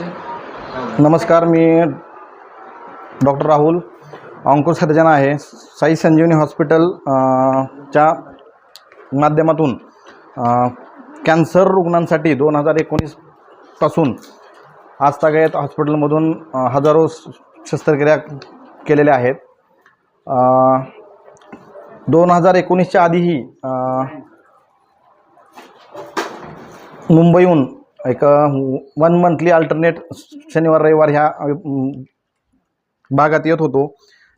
नमस्कार मी doctor Rahul. Ankur surgeon आहे. साई संजीवनी हॉस्पिटल च्या माध्यमातून कॅन्सर रुग्णांसाठी दोन हजार एकोणीसपासून आजतागायत हॉस्पिटलमधून हजारो शस्त्रक्रिया केलेल्या आहेत. दोन हजार एकोणीसच्या आधीही मुंबईहून एक वन मंथली अल्टरनेट शनिवार रविवार ह्या भागात येत होतो.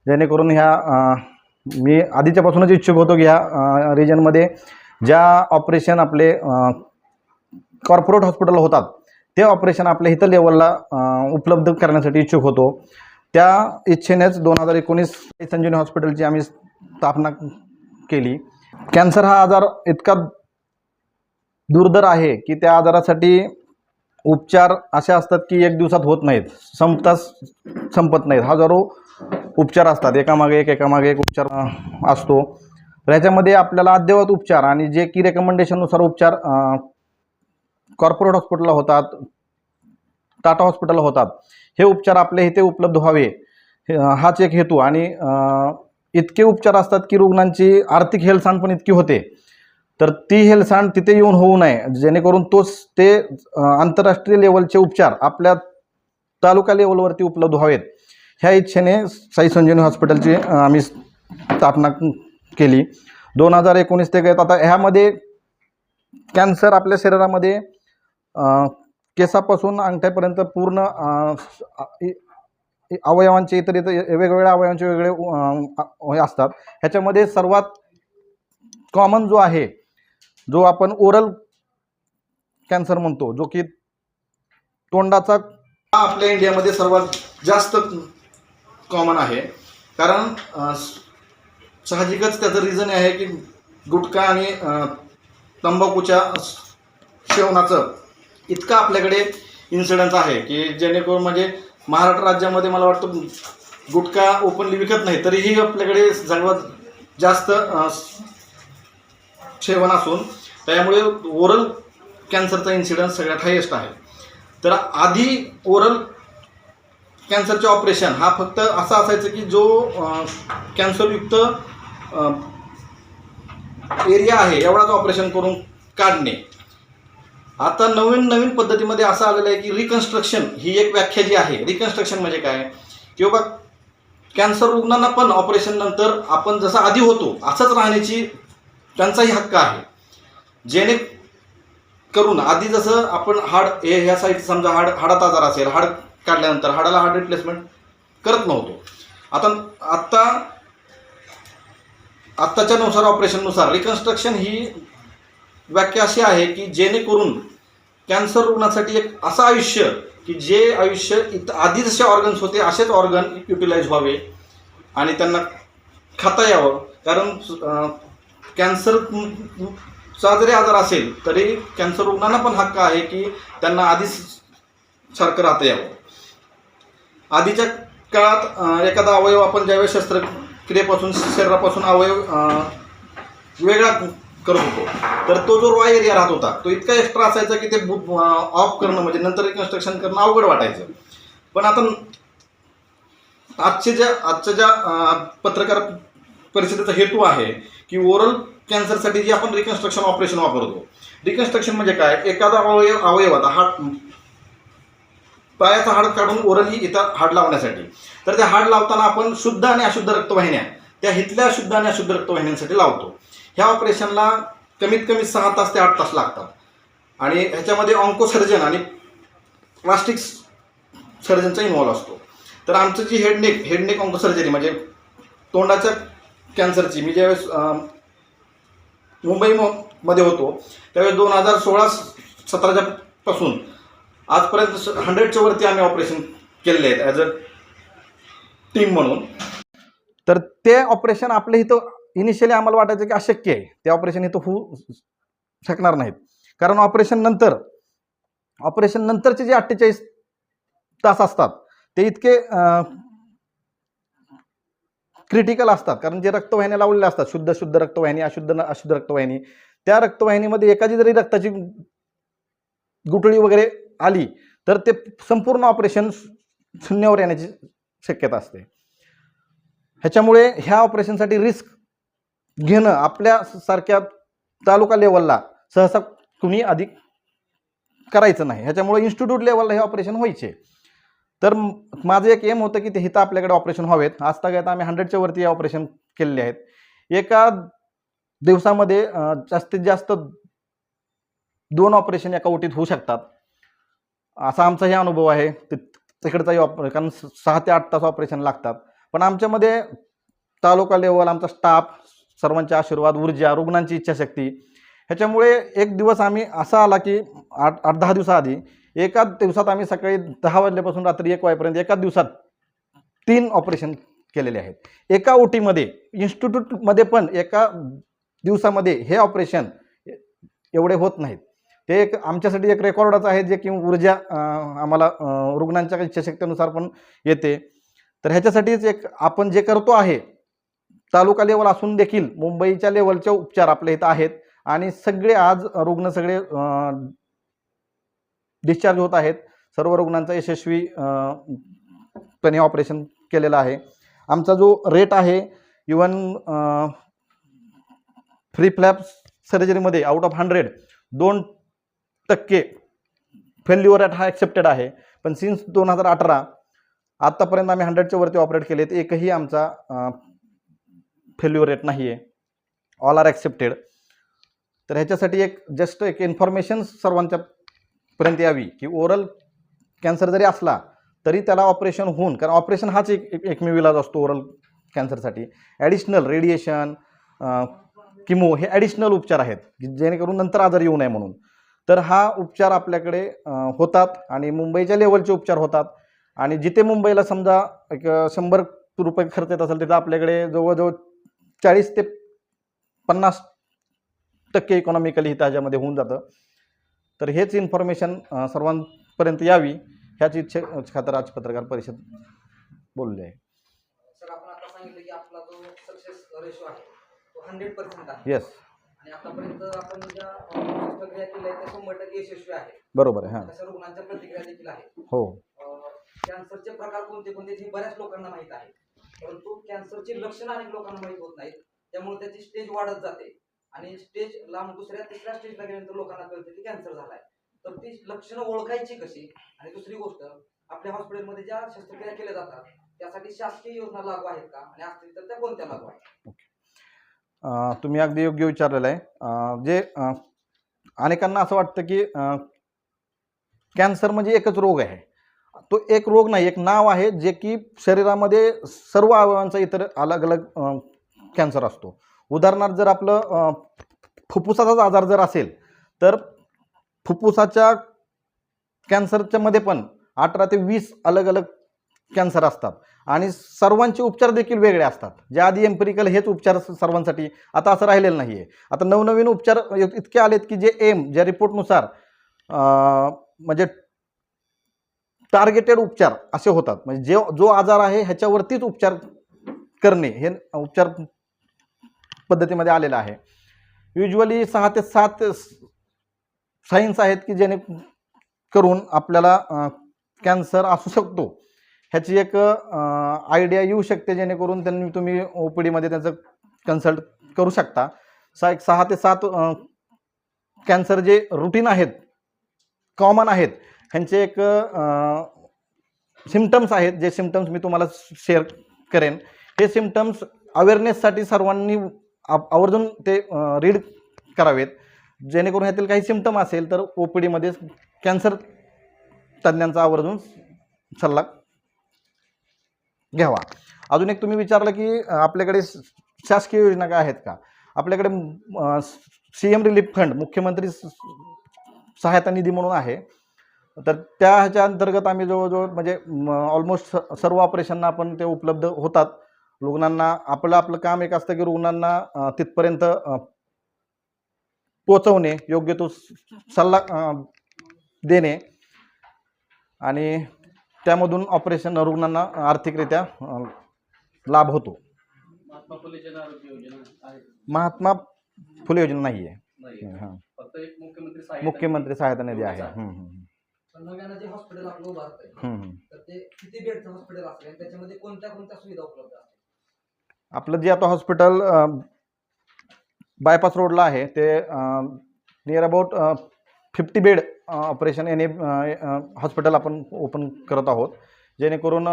जेणेकरून ह्या मी आधीच्यापासूनच इच्छुक होतो की ह्या रिजनमध्ये ज्या ऑपरेशन आपले कॉर्पोरेट हॉस्पिटल होतात ते ऑपरेशन आपल्या इथं लेवलला उपलब्ध करण्यासाठी इच्छुक होतो. त्या इच्छेनेच दोन हजार एकोणीस संजीवनी हॉस्पिटलची आम्ही स्थापना केली. कॅन्सर हा आजार इतका दुर्धर आहे की त्या आजारासाठी उपचार असे असतात की एक दिवसात होत नाहीत संपताच संपत नाहीत. हजारो उपचार असतात एकामागे एक एकामागे एक उपचार असतो. तर ह्याच्यामध्ये आपल्याला अद्ययावत उपचार आणि जे की रेकमेंडेशननुसार उपचार कॉर्पोरेट हॉस्पिटलला होतात टाटा हॉस्पिटलला होतात. हे उपचार आपल्या इथे उपलब्ध व्हावे. हाच एक हेतू. आणि इतके उपचार असतात की रुग्णांची आर्थिक हेळसांड पण इतकी होते. तर ती हेळसांड तिथे येऊन होऊ नये जेणेकरून तोच ते आंतरराष्ट्रीय लेवलचे उपचार आपल्या तालुका लेवलवरती उपलब्ध व्हावेत. ह्या इच्छेने साई संजीवनी हॉस्पिटलची आम्ही स्थापना केली. दोन हजार एकोणीस ते गत आता ह्यामध्ये कॅन्सर आपल्या शरीरामध्ये केसापासून अंगठ्यापर्यंत पूर्ण अवयवांचे इतर इतर वेगवेगळ्या अवयवांचे वेगळे हे असतात. ह्याच्यामध्ये सर्वात कॉमन जो आहे जो आपण ओरल कॅन्सर म्हणतो जो की तोंडाचा आपल्या इंडियामध्ये सर्वात जास्त कॉमन आहे. कारण साहजिकच त्याचं रिझन आहे की गुटखा आणि तंबाखूच्या सेवनाचं इतकं आपल्याकडे इन्सिडन्स आहे की जेणेकरून म्हणजे महाराष्ट्र राज्यामध्ये मला वाटतं गुटखा ओपनली विकत नाही तरीही आपल्याकडे सर्वात जास्त सेवन असून त्यामुळे ओरल कॅन्सरचा इन्सिडन्स सगळ्यात हायेस्ट आहे. तर आधी ओरल कॅन्सरचे ऑपरेशन हा फक्त असा असायचं की जो कॅन्सरयुक्त एरिया आहे एवढाच ऑपरेशन करून काढणे. आता नवीन नवीन पद्धतीमध्ये असं आलेलं आहे की रिकन्स्ट्रक्शन ही एक व्याख्या जी आहे रिकन्स्ट्रक्शन म्हणजे काय? की बाबा कॅन्सर रुग्णांना पण ऑपरेशन नंतर आपण जसं आधी होतो असंच राहण्याची त्यांचाही हक्क आहे. जेणे करून आधी जसं आपण हाड हे ह्या साईड समजा हाड हाडात आजार असेल हाड काढल्यानंतर हाडाला हाड रिप्लेसमेंट करत नव्हतो. आता आत्ता आत्ताच्या नुसार ऑपरेशननुसार रिकन्स्ट्रक्शन ही व्याख्या अशी आहे की जेणेकरून कॅन्सर रुग्णासाठी एक असं आयुष्य की जे आयुष्य इथं आधी जसे ऑर्गन्स होते असेच ऑर्गन युटिलाइज व्हावे आणि त्यांना खाता यावं. कारण कॅन्सरचा जरी आजार असेल तरी कॅन्सर रुग्णांना पण हक्क आहे की त्यांना आधीच सारखं राहता यावं. आधीच्या काळात एखादा अवयव आपण ज्यावेळेस शस्त्रक्रियेपासून शरीरापासून अवयव वेगळा करत होतो तर तो जो रॉय एरिया राहत होता तो इतका एक्स्ट्रा असायचा की ते ऑफ करणं म्हणजे नंतर रिकन्स्ट्रक्शन करणं अवघड वाटायचं. पण आता आजचे ज्या आजच्या ज्या पत्रकार परिषदेचा हेतू आहे की ओरल कॅन्सरसाठी जे आपण रिकन्स्ट्रक्शन ऑपरेशन वापरतो. रिकन्स्ट्रक्शन म्हणजे काय? एखादा अवयव अवयव आता हाड पायाचा हाड काढून ओरली इथं हाड लावण्यासाठी. तर त्या हाड लावताना आपण शुद्ध आणि अशुद्ध रक्तवाहिन्या त्या हिथल्या शुद्ध आणि अशुद्ध रक्तवाहिन्यांसाठी लावतो. ह्या ऑपरेशनला कमीत कमी सहा तास ते आठ तास लागतात. आणि ह्याच्यामध्ये ऑन्कोसर्जन आणि प्लास्टिक सर्जनचा इन्व्हॉल्व असतो. तर आमचं जी हेडनेक हेडनेक ऑन्कोसर्जरी म्हणजे तोंडाच्या कॅन्सरची. मी ज्यावेळेस मुंबई मध्ये होतो त्यावेळेस दोन हजार सोळा सतराच्या पासून आजपर्यंत हंड्रेडच्या वरती आम्ही ऑपरेशन केलेले आहेत ॲज अ टीम म्हणून. तर ते ऑपरेशन आपल्या इथं इनिशियली आम्हाला वाटायचं की अशक्य आहे. ते ऑपरेशन इथं होऊ शकणार नाहीत. कारण ऑपरेशन नंतर ऑपरेशन नंतरचे जे अठ्ठेचाळीस तास असतात ते इतके क्रिटिकल असतात. कारण जे रक्तवाहिन्या लावलेल्या असतात शुद्ध शुद्ध रक्तवाहिनी अशुद्ध अशुद्ध रक्तवाहिनी त्या रक्तवाहिनीमध्ये एखादी जरी रक्ताची गुटळी वगैरे आली तर ते संपूर्ण ऑपरेशन शून्यावर येण्याची शक्यता असते. ह्याच्यामुळे ह्या ऑपरेशनसाठी रिस्क घेणं आपल्या सारख्या तालुका लेवलला सहसा कुणी अधिक करायचं नाही. ह्याच्यामुळे इन्स्टिट्यूट लेवलला हे ऑपरेशन व्हायचे. तर माझं एक एम होतं की ते हिथं आपल्याकडे ऑपरेशन व्हावेत. आज तक आम्ही हंड्रेडच्या वरती ऑपरेशन केलेले आहेत. एका दिवसामध्ये जास्तीत जास्त दोन ऑपरेशन एका ओटीत होऊ शकतात. असा आमचाही अनुभव आहे. ते तिकडचाही ऑप कारण स- सहा ते आठ तास ऑपरेशन लागतात. पण आमच्यामध्ये तालुका लेवल आमचा स्टाफ सर्वांचे आशीर्वाद ऊर्जा रुग्णांची इच्छाशक्ती ह्याच्यामुळे एक दिवस आम्ही असा आला की आठ आठ दहा दिवसाआधी एका दिवसात आम्ही सकाळी दहा वाजल्यापासून रात्री एक वाजेपर्यंत एकाच दिवसात तीन ऑपरेशन केलेले आहेत. एका ओटीमध्ये इन्स्टिट्यूटमध्ये पण एका दिवसामध्ये हे ऑपरेशन एवढे होत नाहीत. ते एक आमच्यासाठी एक रेकॉर्डच आहे जे की ऊर्जा आम्हाला रुग्णांच्या इच्छाशक्तीनुसार पण येते. तर ह्याच्यासाठीच एक आपण जे करतो आहे तालुका लेवल असून देखील मुंबईच्या लेवलचे उपचार आपल्या इथं आहेत. आणि सगळे आज रुग्ण सगळे डिस्चार्ज होत आहेत. सर्व रुग्णांचा यशस्वी पणे ऑपरेशन केलेलं आहे. आमचा जो रेट आहे इवन फ्री फ्लॅप सर्जरीमध्ये आउट ऑफ हंड्रेड दोन टक्के फेल्युअर रेट हा ॲक्सेप्टेड आहे. पण सिन्स दोन हजार अठरा आत्तापर्यंत आम्ही हंड्रेडच्या वरती ऑपरेट केलेत एकही आमचा फेल्युअर रेट नाही आहे ऑल आर ॲक्सेप्टेड तर ह्याच्यासाठी एक जस्ट एक इन्फॉर्मेशन सर्वांच्या पर्यंत यावी की ओरल कॅन्सर जरी असला तरी त्याला ऑपरेशन होऊन कारण ऑपरेशन हाच एक एकमेव इलाज असतो ओरल कॅन्सरसाठी. ॲडिशनल रेडिएशन किमो हे ॲडिशनल उपचार आहेत की जेणेकरून नंतर आजार येऊ नये म्हणून. तर हा उपचार आपल्याकडे होतात आणि मुंबईच्या लेवलचे उपचार होतात. आणि जिथे मुंबईला समजा एक शंभर रुपये खर्च येत असेल तिथं आपल्याकडे जवळजवळ चाळीस ते पन्नास टक्के इकॉनॉमिकली ही ह्याच्यामध्ये होऊन जातं. तर हेच इन्फॉर्मेशन सर्वांपर्यंत यावी ह्याच इच्छे खातर आज पत्रकार परिषद बोलले आहे. सर आपण आता सांगितलं की आपला जो सक्सेस रेशो आहे तो हंड्रेड पर्सेंट आहे. येस आणि आतापर्यंत आपण ज्या प्रक्रिया केल्या आहेत त्या शंभर टक्के यशस्वी आहे. बरोबर आहे हां. तशा रुग्णांच्या प्रतिक्रिया देखील आहेत. हो. कॅन्सरचे प्रकार कोणते कोणते हे बऱ्याच लोकांना माहीत आहे परंतु कॅन्सरची लक्षणं अनेक लोकांना माहीत होत नाहीत. त्यामुळे त्याची स्टेज वाढत जाते. आणि स्टेज लांब दुसऱ्या तिसऱ्या स्टेजला गेल्यानंतर लोकांना कळतं की कॅन्सर झालाय. तर ती लक्षणं ओळखायची कशी? आणि दुसरी गोष्ट आपल्या हॉस्पिटलमध्ये ज्या शस्त्रक्रिया केल्या जातात त्यासाठी शासकीय योजना लागू आहेत का? आणि असतील तर त्या कोणत्या लागू आहेत? तुम्ही अगदी योग्य विचारलेलं आहे. जे अनेकांना असं वाटतं की कॅन्सर म्हणजे एकच रोग आहे. तो एक रोग नाही एक नाव आहे जे की शरीरामध्ये सर्व अवयवांचा इतर अलग अलग कॅन्सर असतो. उदाहरणार्थ जर आपलं फुफ्फुसाचाच आजार जर असेल तर फुफ्फुसाच्या कॅन्सरच्या मध्ये पण अठरा ते वीस अलग अलग कॅन्सर असतात. आणि सर्वांचे उपचार देखील वेगळे असतात. ज्या आधी एम्पेरिकल हेच उपचार सर्वांसाठी आता असं राहिलेलं नाही आहे आता नवनवीन उपचार इतके आलेत की जे एम ज्या रिपोर्टनुसार म्हणजे टार्गेटेड उपचार असे होतात. म्हणजे जे जो आजार आहे ह्याच्यावरतीच उपचार करणे हे उपचार पद्धतीमध्ये आलेलं आहे. युजली सहा ते सात सायन्स आहेत की जेणे करून आपल्याला कॅन्सर असू शकतो. ह्याची एक आयडिया येऊ शकते जेणेकरून त्यांनी तुम्ही ओ पी डीमध्ये त्यांचं कन्सल्ट करू शकता. सा एक सहा ते सात कॅन्सर जे रुटीन आहेत कॉमन आहेत ह्यांचे एक सिमटम्स आहेत. जे सिमटम्स मी तुम्हाला शेअर करेन. हे सिमटम्स अवेअरनेससाठी सर्वांनी आप आवर्जून ते रीड करावेत. जेणेकरून ह्यातील काही सिमटम असेल तर ओ पी डीमध्ये कॅन्सर तज्ज्ञांचा आवर्जून सल्ला घ्यावा. अजून एक तुम्ही विचारलं की आपल्याकडे शासकीय योजना काय आहेत का? आपल्याकडे सी एम रिलीफ फंड मुख्यमंत्री स- सहायता निधी म्हणून आहे. तर त्या ह्याच्या अंतर्गत आम्ही जवळजवळ म्हणजे ऑलमोस्ट सर्व ऑपरेशनना आपण ते उपलब्ध होतात. रुग्णांना आपलं आपलं काम एक असतं की रुग्णांना तिथपर्यंत पोचवणे योग्य तो सल्ला देणे आणि त्यामधून ऑपरेशन रुग्णांना आर्थिकरित्या लाभ होतो. महात्मा फुले जन आरोग्य योजना आहे. महात्मा फुले योजना नाही आहे नाही हां. फक्त एक मुख्यमंत्री सहायता निधी आहे. हॉस्पिटल आपलं उभारत आहे हम्म, हम्म. तर ते किती बेडचं हॉस्पिटल असेल? आणि त्याच्यामध्ये कोणत्या कोणत्या सुविधा उपलब्ध असतील? आपलं जे आता हॉस्पिटल बायपास रोडला आहे ते near about fifty bed operation N A hospital आपण ओपन करत आहोत. जेणेकरून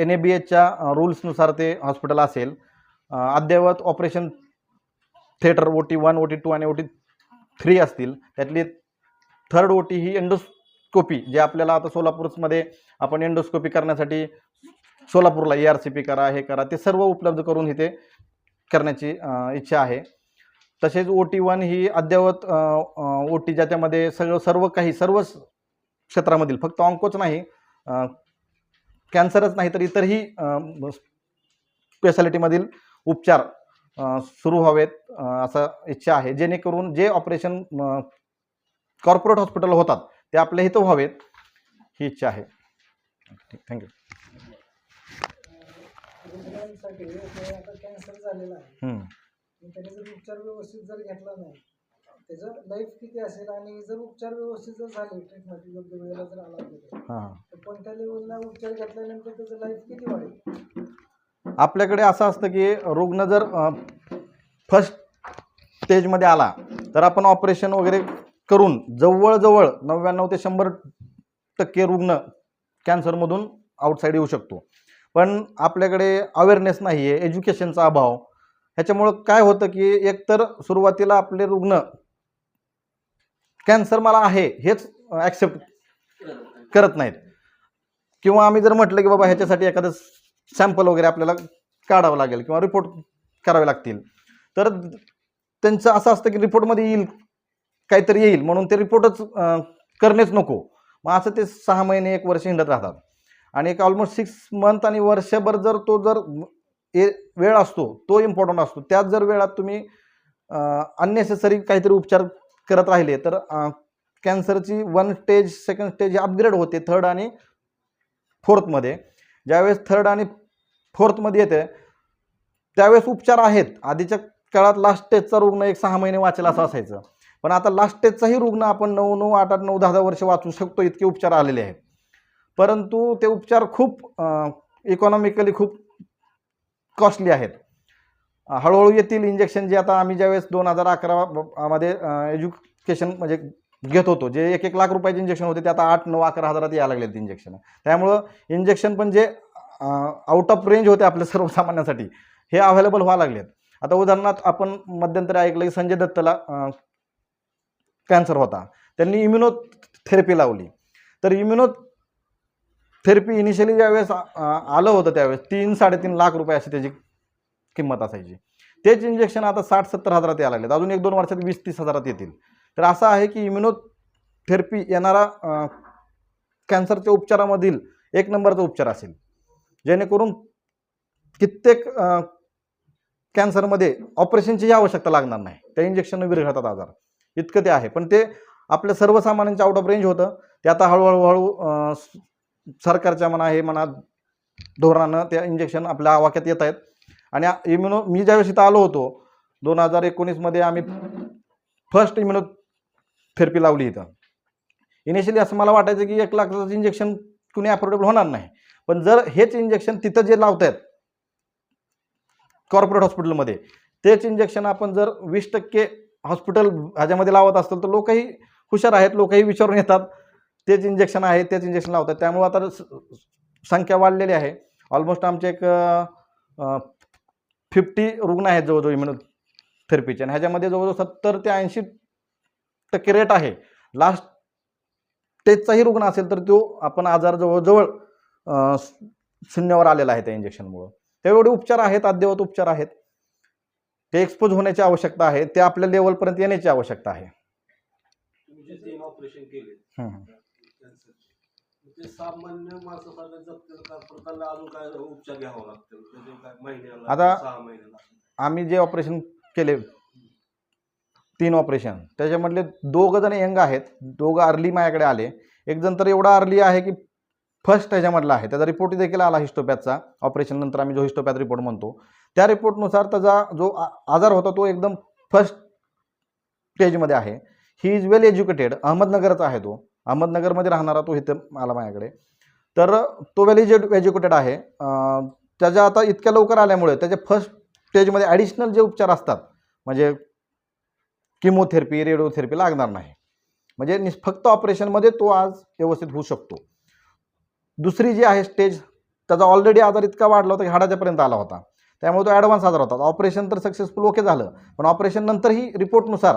एन ए बी एचच्या रूल्सनुसार ते हॉस्पिटल असेल. अद्ययावत operation theatre O T one O T two आणि ओ टी थ्री असतील. त्यातली थर्ड ओ टी ही एंडोस्कोपी जे आपल्याला आता सोलापूरमध्ये आपण एंडोस्कोपी करण्यासाठी सोलापूरला ए आर सी पी करा हे करा ते सर्व उपलब्ध करून इथे करण्याची इच्छा आहे. तसेच ओ टी वन ही अद्ययावत ओ टी ज्याच्यामध्ये सगळं सर्व काही सर्वच क्षेत्रामधील फक्त ऑंकोच नाही कॅन्सरच नाही तर इतरही स्पेशालिटीमधील उपचार सुरू व्हावेत असा असं इच्छा आहे. जेणेकरून जे ऑपरेशन कॉर्पोरेट हॉस्पिटल होतात ते आपल्या इथं व्हावेत ही इच्छा आहे. ठीक थँक्यू रुग्णांसाठी ते आता कॅन्सर झालेला आहे. हम्म. आणि त्याने जर उपचार व्यवस्थित जर घेतला नाही त्याचं लाईफ किती असेल आणि जर उपचार व्यवस्थित जर झाले ट्रीटमेंट योग्य वेळेला जर आला हां. तर कोणत्या लेवलला उपचार घेतल्यानंतर त्याचं लाईफ किती वाढेल? आपल्याकडे असं असतं की रुग्ण जर फर्स्ट स्टेजमध्ये आला तर आपण ऑपरेशन वगैरे करून जवळजवळ नव्याण्णव ते शंभर टक्के रुग्ण कॅन्सरमधून आउटसाईड येऊ शकतो. पण आपल्याकडे अवेअरनेस नाही आहे एज्युकेशनचा अभाव. ह्याच्यामुळं काय होतं की एकतर सुरुवातीला आपले रुग्ण कॅन्सर मला आहे हेच ॲक्सेप्ट करत नाहीत. किंवा आम्ही जर म्हटलं की बाबा ह्याच्यासाठी एखादं सॅम्पल वगैरे आपल्याला काढावं लागेल किंवा रिपोर्ट करावे लागतील तर त्यांचं असं असतं की रिपोर्टमध्ये येईल काहीतरी येईल म्हणून ते रिपोर्टच करणेच नको. मग असं ते सहा महिने एक वर्ष हिंडत राहतात. आणि एक ऑलमोस्ट सिक्स मंथ आणि वर्षभर जर तो जर ए वेळ असतो तो इम्पॉर्टंट असतो. त्यात जर वेळात तुम्ही अननेसेसरी काहीतरी उपचार करत राहिले तर कॅन्सरची one stage second stage upgrade होते थर्ड आणि फोर्थमध्ये ज्यावेळेस थर्ड आणि फोर्थमध्ये येते त्यावेळेस उपचार आहेत. आधीच्या काळात लास्ट स्टेजचा रुग्ण एक सहा महिने वाचेल असं असायचं. पण आता लास्ट स्टेजचाही रुग्ण आपण नऊ नऊ आठ आठ नऊ दहा दहा वर्ष वाचू शकतो इतके उपचार आलेले आहेत. परंतु ते उपचार खूप इकॉनॉमिकली खूप कॉस्टली आहेत. हळूहळू येतील इंजेक्शन जे आता आम्ही ज्यावेळेस दोन हजार अकरा मध्ये एज्युकेशन म्हणजे घेत होतो जे एक एक लाख रुपयाचे इंजेक्शन होते ते आता आठ नऊ अकरा हजारात यायला लागले आहेत इंजेक्शन त्यामुळं इंजेक्शन पण जे आउट ऑफ रेंज होते आपल्या सर्वसामान्यांसाठी हे अवेलेबल व्हायला लागलेत. आता उदाहरणार्थ आपण मध्यंतरी ऐकलं की संजय दत्तला कॅन्सर होता. त्यांनी इम्युनोथेरपी लावली. तर इम्युनो थेरपी इनिशियली ज्यावेळेस आलं होतं त्यावेळेस तीन साडेतीन लाख रुपये अशी त्याची किंमत असायची. तेच इंजेक्शन आता साठ सत्तर हजारात यायला लागलेत. अजून एक दोन वर्षात वीस तीस हजारात येतील. तर असं आहे की इम्युनोथेरपी येणारा कॅन्सरच्या उपचारामधील एक नंबरचा उपचार असेल. जेणेकरून कित्येक कॅन्सरमध्ये ऑपरेशनची आवश्यकता लागणार नाही. त्या इंजेक्शननं विरघळतात आजार. इतकं ते आहे. पण ते आपल्या सर्वसामान्यांच्या आउट ऑफ रेंज होतं. ते आता हळूहळू हळू सरकारच्या म्हणा हे म्हणा धोरणानं त्या इंजेक्शन आपल्या आवाक्यात येत आहेत. आणि इम्युनो मी ज्यावेळेस इथं आलो होतो दोन हजार एकोणीसमध्ये आम्ही फर्स्ट इम्युनो थेरपी लावली इथं. इनिशियली असं मला वाटायचं की एक लाखाचं इंजेक्शन कुणी अफोर्डेबल होणार नाही. पण जर हेच इंजेक्शन तिथं जे लावत आहेत कॉर्पोरेट हॉस्पिटलमध्ये तेच इंजेक्शन आपण जर वीस टक्के हॉस्पिटल ह्याच्यामध्ये लावत असतील तर लोकही हुशार आहेत लोकही विचारून येतात. तेच इंजेक्शन आहे तेच इंजेक्शन लावतात. त्यामुळे आता संख्या वाढलेली आहे. ऑलमोस्ट आमचे एक फिफ्टी रुग्ण आहेत जवळजवळ इम्युनोथेरपीचे आणि ह्याच्यामध्ये जवळजवळ सत्तर ते ऐंशी टक्के रेट आहे. लास्ट स्टेजचाही रुग्ण असेल तर तो आपण आजार जवळजवळ शून्यावर आलेला आहे त्या इंजेक्शनमुळं तेवढे उपचार आहेत अद्ययावत उपचार आहेत. ते एक्सपोज होण्याची आवश्यकता आहे. ते आपल्या लेवलपर्यंत येण्याची आवश्यकता आहे तुम्ही जे तीन ऑपरेशन केले हम्म. कॅन्सरचे ते सामान्य माणसासाठी जपतील का? प्रकारला अजून काय उपचार घ्यावा लागतील त्याचे काय महिन्याला आता- सहा महिन्याला. आम्ही जे ऑपरेशन केले तीन ऑपरेशन त्याच्यामधले दोघं जण यंग आहेत. दोघं अर्ली माझ्याकडे आले. एक जण तर एवढा अर्ली आहे की फर्स्ट ह्याच्यामधला आहे. त्याचा रिपोर्ट देखील आला हिस्टोपॅथचा ऑपरेशन नंतर आम्ही जो हिस्टोपॅथ रिपोर्ट म्हणतो त्या रिपोर्टनुसार त्याचा जो आ- आजार होता तो एकदम फर्स्ट स्टेजमध्ये आहे. ही इज वेल एज्युकेटेड अहमदनगरचा आहे तो. अहमदनगरमध्ये राहणारा तो इथं आला माझ्याकडे. तर तो वेल एज्यु एज्युकेटेड आहे त्याच्या आता इतक्या लवकर आल्यामुळे त्याच्या फर्स्ट स्टेजमध्ये ॲडिशनल जे उपचार असतात म्हणजे किमोथेरपी रेडिओथेरपी लागणार नाही. म्हणजे निस फक्त ऑपरेशनमध्ये तो आज व्यवस्थित होऊ शकतो. दुसरी जी आहे स्टेज त्याचा ऑलरेडी आजार इतका वाढला होता की हाडाच्यापर्यंत आला होता. त्यामुळे तो ॲडव्हान्स आजार होता. ऑपरेशन तर सक्सेसफुल ओके झालं. पण ऑपरेशन नंतरही रिपोर्टनुसार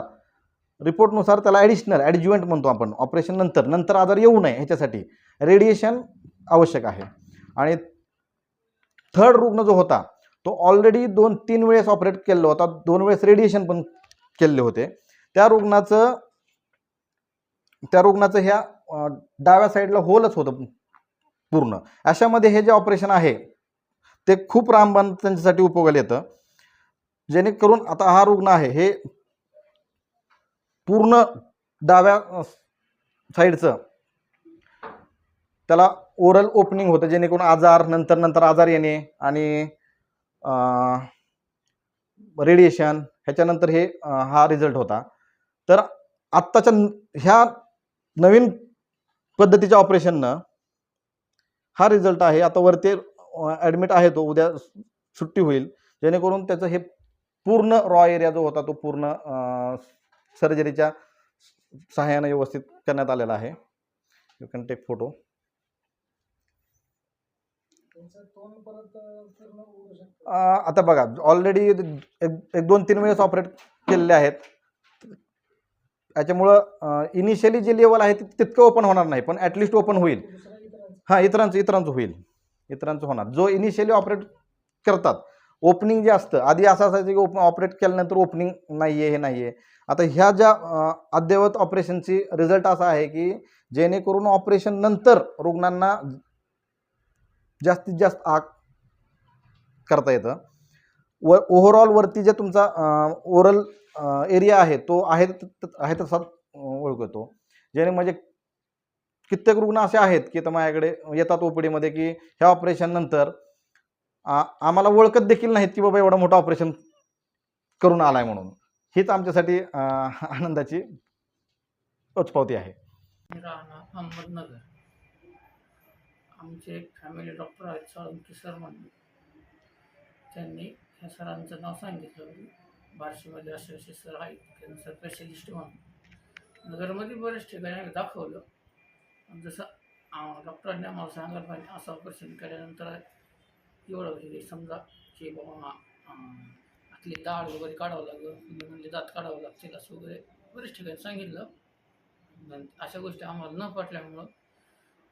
रिपोर्टनुसार त्याला ॲडिशनल ॲडज्युएंट म्हणतो आपण. ऑपरेशन नंतर नंतर आजार येऊ नये ह्याच्यासाठी रेडिएशन आवश्यक आहे. आणि थर्ड रुग्ण जो होता तो ऑलरेडी दोन तीन वेळेस ऑपरेट केलेला होता. दोन वेळेस रेडिएशन पण केलेले होते. त्या रुग्णाचं त्या रुग्णाचं ह्या डाव्या साईडला होलच होतं पूर्ण. अशामध्ये हे जे ऑपरेशन आहे ते खूप रामबाण त्यांच्यासाठी उपयोगाला येतं. जेणेकरून आता हा रुग्ण आहे हे पूर्ण डाव्या साईडचं. त्याला ओरल ओपनिंग होतं जेणेकरून आजार नंतर नंतर आजार येणे आणि रेडिएशन ह्याच्यानंतर हे हा रिझल्ट होता. तर आत्ताच्या ह्या नवीन पद्धतीच्या ऑपरेशननं हा रिझल्ट आहे. आता वरती ॲडमिट आहे तो उद्या सुट्टी होईल. जेणेकरून त्याचं हे पूर्ण रॉ एरिया जो होता तो पूर्ण सर्जरीच्या सहाय्याने व्यवस्थित करण्यात आलेला आहे. यू कॅन टेक फोटो आता बघा ऑलरेडी एक दोन तीन वेळेस ऑपरेट केलेले आहेत. याच्यामुळं इनिशियली जे लेवल आहे तितकं ओपन होणार नाही पण ॲटलिस्ट ओपन होईल. हां इतरांचं इतरांचं होईल. इतरांचं होणार. जो इनिशियली ऑपरेट करतात ओपनिंग जे असतं आधी असं असायचं की ओप ऑपरेट केल्यानंतर ओपनिंग नाही आहे हे नाही आहे आता ह्या ज्या अद्ययावत ऑपरेशनची रिझल्ट असा आहे की जेणेकरून ऑपरेशन नंतर रुग्णांना जास्तीत जास्त आग करता येतं. व ओव्हरऑल वरती जे तुमचा ओरल एरिया आहे तो आहे आहे तसा ओळखतो. जेणे म्हणजे कित्येक रुग्ण असे आहेत की तर माझ्याकडे येतात ओपीडीमध्ये की ह्या ऑपरेशननंतर आम्हाला ओळखत देखील नाहीत की बाबा एवढा मोठा ऑपरेशन करून आलाय म्हणून. हीच आमच्यासाठी आनंदाची पोचपावती आहे. अहमदनगर. आमचे एक फॅमिली डॉक्टर आहेत साळुंकी सर म्हणून. त्यांनी ह्या सरांचं नाव सांगितलं बार्शीमध्ये असे असे सर आहेत कॅन्सर स्पेशलिस्ट म्हणून. नगरमध्ये बरेच ठिकाणी आम्ही दाखवलं. जसं डॉक्टरांनी आम्हाला सांगायला पाहिजे असं ऑपरेशन केल्यानंतर एवढं म्हणजे समजा की बाबा आतली डाळ वगैरे काढावं लागलं म्हणजे दात काढावं लागतील असं वगैरे बरेच ठिकाणी सांगितलं. अशा गोष्टी आम्हाला न पटल्यामुळं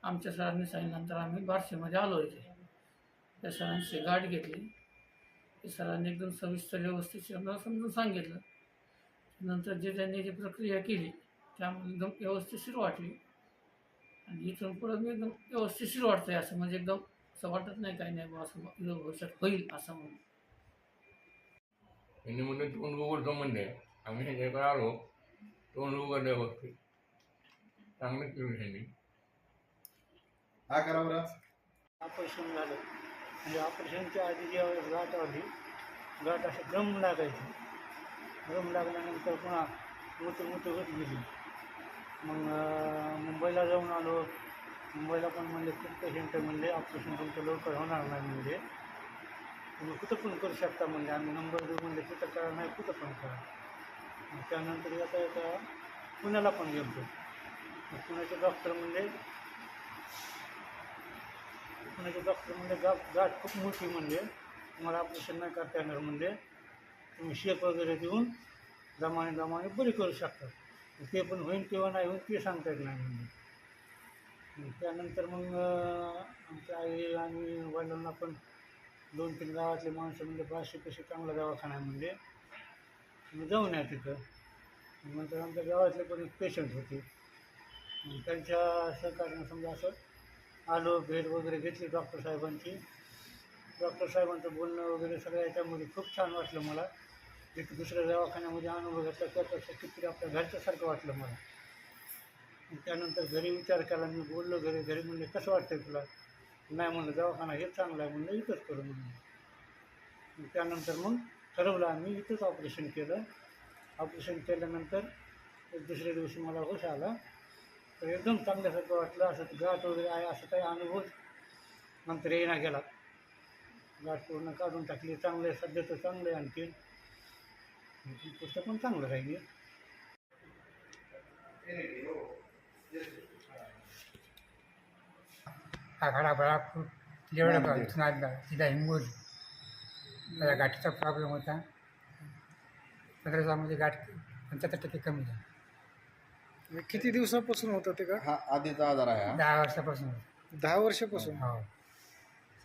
आमच्या सरांनी सांगितल्यानंतर आम्ही बारशेमध्ये आलो इथे. त्या सरांची गाठ घेतली. ते सरांनी एकदम सविस्तर व्यवस्थित आम्हाला समजून सांगितलं. नंतर जे त्यांनी जी प्रक्रिया केली त्यामुळे एकदम व्यवस्थिशीर वाटली. आणि इथून पुढं मी एकदम वाटतं आहे असं म्हणजे एकदम असं वाटत नाही काही नाही असं भविष्यात होईल असं म्हणून. यांनी म्हणलं तोंड उघडतो म्हणले आम्ही ह्याच्याकडे आलो तोंड उघडलं व्यवस्थित चांगलं केलं ह्यांनी हा करा बरं? ऑपरेशन झालं. म्हणजे ऑपरेशनच्या आधी ज्यावेळेस गाठ आली गाठ असं गम लागायची. गम लागल्यानंतर पुन्हा मुत मुत होत गेली. मग मुंबईला जाऊन आलो. मुंबईला पण म्हणले खूप पेशंट म्हणले ऑपरेशन तुमचं लवकर होणार नाही म्हणजे तुम्ही कुठं पण करू शकता म्हणजे आम्ही नंबर देऊ म्हणले कुठं करा नाही कुठं पण करा. मग त्यानंतर येता येता पुण्याला पण गेलो पुण्याचे डॉक्टर म्हणले पुण्याचे डॉक्टर म्हणजे गाठ गाठ खूप मोठी म्हणजे तुम्हाला ऑपरेशन नाही करता येणार म्हणजे तुम्ही शेप वगैरे देऊन दमाने दमाने बरी करू शकता. ते पण होईल किंवा नाही होईल ते सांगता येत नाही म्हणजे त्यानंतर मग आमच्या आई आणि वडिलांना पण दोन तीन गावातले माणसं म्हणजे बारशे पैसे चांगला दवाखाना आहे म्हणजे जाऊन या तिथं. नंतर आमच्या गावातले पण एक पेशंट होते. त्यांच्या सहकार्यानं समजा असं आलो भेट वगैरे घेतली डॉक्टर साहेबांची. डॉक्टर साहेबांचं बोलणं वगैरे सगळं याच्यामध्ये खूप छान वाटलं मला. एक दुसऱ्या दवाखान्यामध्ये अनुभव घेतला त्यापेक्षा किती आपल्या घरच्यासारखं वाटलं मला. त्यानंतर घरी विचार केला मी बोललो घरी घरी म्हणले कसं वाटतंय तुला? नाही म्हणलं दवाखाना हेच चांगला आहे म्हणलं इथंच करू म्हणून. त्यानंतर मग ठरवलं आम्ही इथंच ऑपरेशन केलं. ऑपरेशन केल्यानंतर एक दुसऱ्या दिवशी मला होश आला. तर एकदम चांगल्यासारखं वाटलं असं गाठ वगैरे आहे असं काही अनुभव नंतर येईना गेला. गाठ पूर्ण काढून टाकली चांगलं आहे सध्या तर चांगलं आहे आणखी पुस्तक पण चांगलं राहील. आखाडा बळापूर एवढं इथून आला तिला हिंगोली. मला गाठीचा प्रॉब्लेम होता. पंधरा दिवसामध्ये गाठ पंच्याहत्तर टक्के कमी झाली. म्हणजे किती दिवसापासून होतं ते का हा आधीचा आजार आहे हा. दहा वर्षापासून होतं. दहा वर्षापासून? हो.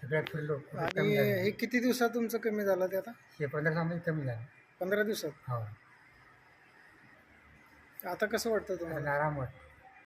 सगळ्यात फिरलो आणि कमी झालं. हे किती दिवसात तुमचं कमी झालं ते आता? हे पंधरा दिवसामध्ये कमी झालं. पंधरा दिवसात? हो. आता कसं वाटतं तुम्हाला? आराम वाटतो.